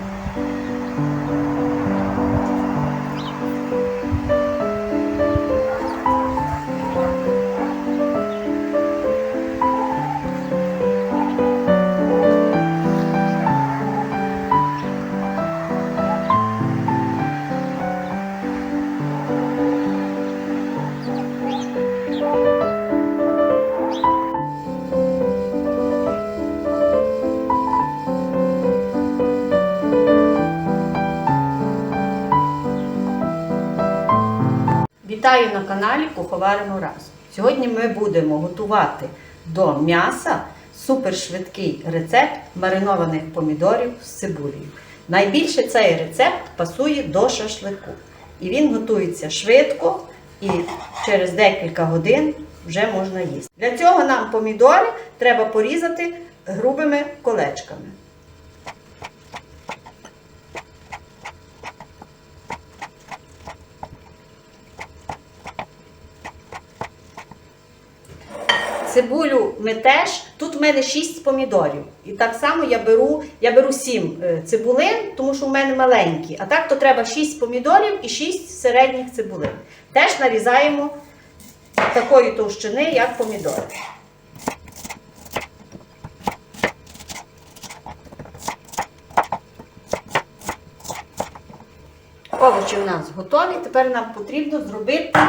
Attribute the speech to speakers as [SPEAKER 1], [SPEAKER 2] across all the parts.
[SPEAKER 1] Thank you. Вітаю на каналі Куховаримо разом. Сьогодні ми будемо готувати до м'яса супершвидкий рецепт маринованих помідорів з цибулею. Найбільше цей рецепт пасує до шашлику. І він готується швидко і через декілька годин вже можна їсти. Для цього нам помідори треба порізати грубими колечками. Цибулю ми теж. Тут в мене 6 помідорів. І так само я беру я беру 7 цибулин, тому що в мене маленькі. А так то треба 6 помідорів і 6 середніх цибулин. Теж нарізаємо такої товщини, як помідори. Овочі у нас готові. Тепер нам потрібно зробити е,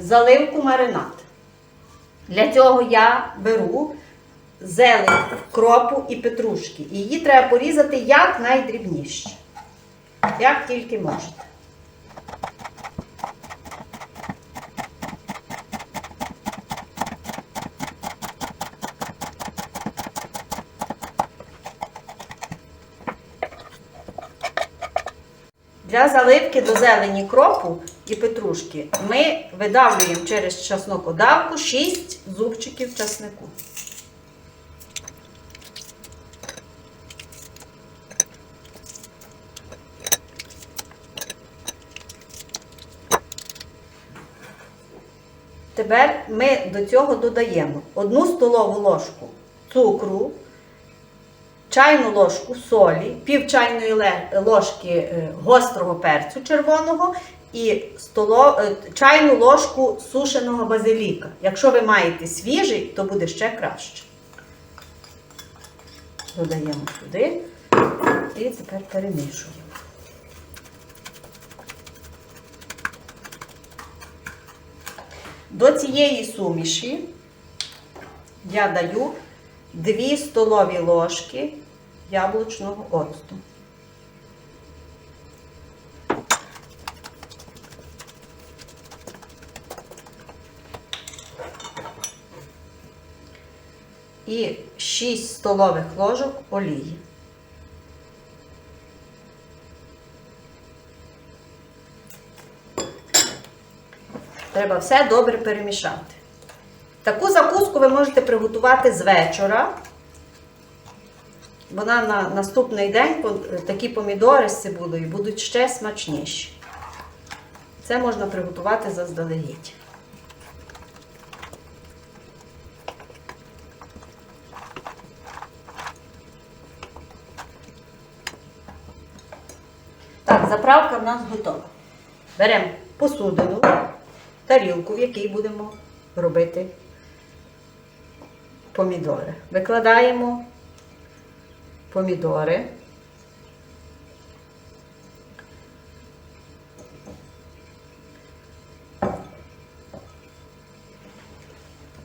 [SPEAKER 1] заливку маринад. Для цього я беру зелень, кропу і петрушки. І її треба порізати як найдрібніше. Як тільки можете. Для заливки до зелені кропу і петрушки ми видавлюємо через чеснокодавку 6 зубчиків часнику. Тепер ми до цього додаємо 1 столову ложку цукру, чайну ложку солі, пів чайної ложки е, гострого перцю червоного і столо, е, чайну ложку сушеного базиліка. Якщо ви маєте свіжий, то буде ще краще. Додаємо сюди і тепер перемішуємо. До цієї суміші я даю 2 столові ложки яблучного оцту. І 6 столових ложок олії. Треба все добре перемішати. Таку закуску ви можете приготувати з вечора. Вона на наступний день такі помідори з цибулею будуть ще смачніші. Це можна приготувати заздалегідь. Так, заправка в нас готова. Беремо посудину, тарілку, в якій будемо робити помідори. Викладаємо помідори.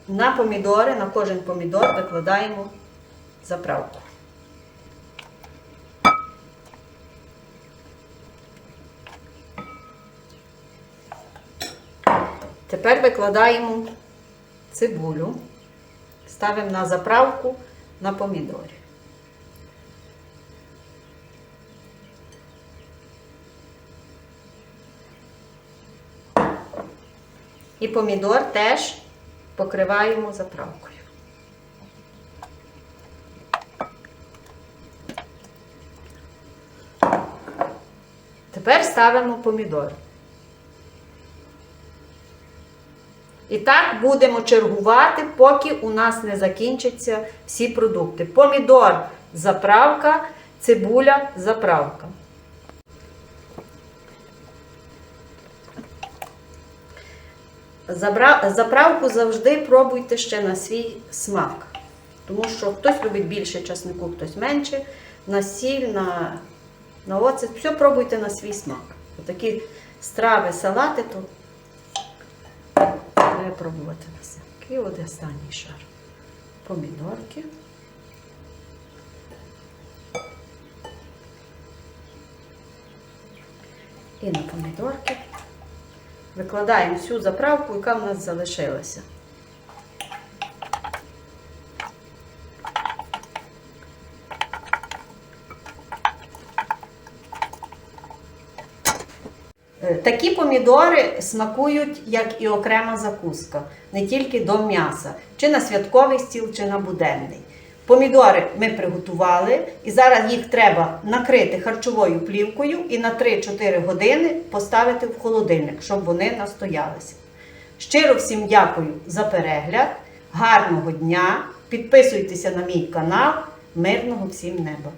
[SPEAKER 1] На помідори, на кожен помідор викладаємо заправку. Тепер викладаємо цибулю, ставимо на заправку на помідорі. І помідор теж покриваємо заправкою. Тепер ставимо помідор. І так будемо чергувати, поки у нас не закінчаться всі продукти. Помідор заправка, цибуля, заправка. Заправку завжди пробуйте ще на свій смак. Тому що хтось любить більше часнику, хтось менше. На сіль, на, на оцет. Все пробуйте на свій смак. Такі страви, салати, то все. І от останній шар. Помідорки. І на помідорки викладаємо всю заправку, яка в нас залишилася. Такі помідори смакують як і окрема закуска, не тільки до м'яса, чи на святковий стіл, чи на буденний. Помідори ми приготували, і зараз їх треба накрити харчовою плівкою і на 3-4 години поставити в холодильник, щоб вони настоялися. Щиро всім дякую за перегляд, гарного дня! Підписуйтеся на мій канал. Мирного всім неба!